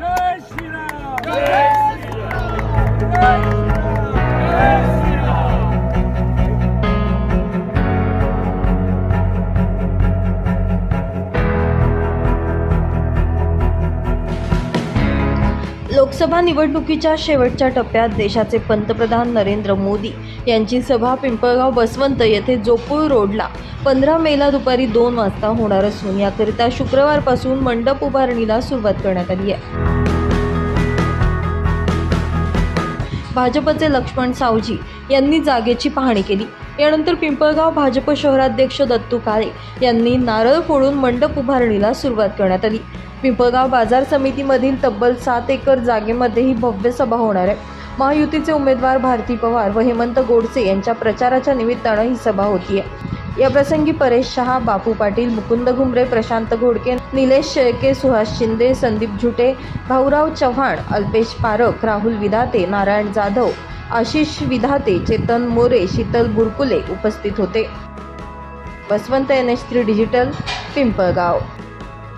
जय श्रीराम जय लोकसभा निवडणुकीच्या शेवटच्या टप्प्यात देशाचे पंतप्रधान नरेंद्र मोदी यांची सभा पिंपळगाव बसवंत येथे जोपूळ रोडला. पंधरा मेला दुपारी दोन वाजता होणार असून याकरिता शुक्रवारपासून मंडप उभारणीला सुरुवात करण्यात आली आहे. भाजपचे लक्ष्मण सावजी यांनी जागेची पाहणी केली. यानंतर पिंपळगाव भाजप शहराध्यक्ष दत्तू काळे यांनी नारळ फोडून मंडप उभारणीला सुरुवात करण्यात आली. पिंपळगाव बाजार समितीमधील तब्बल सात एकर जागेमध्ये ही भव्य सभा होणार आहे. महायुतीचे उमेदवार भारती पवार व हेमंत गोडसे यांच्या प्रचाराच्या निमित्तानं ही सभा होतीये. या प्रसंगी परेश शहा बापू पाटील मुकुंद घुमरे प्रशांत घोडके निलेश शेळके सुहास शिंदे संदीप झुटे भाऊराव चव्हाण अल्पेश पारख राहुल विधाते नारायण जाधव आशिष विधाते चेतन मोरे शीतल बुरकुले उपस्थित होते. Baswant N H three digital Pimpalgaon.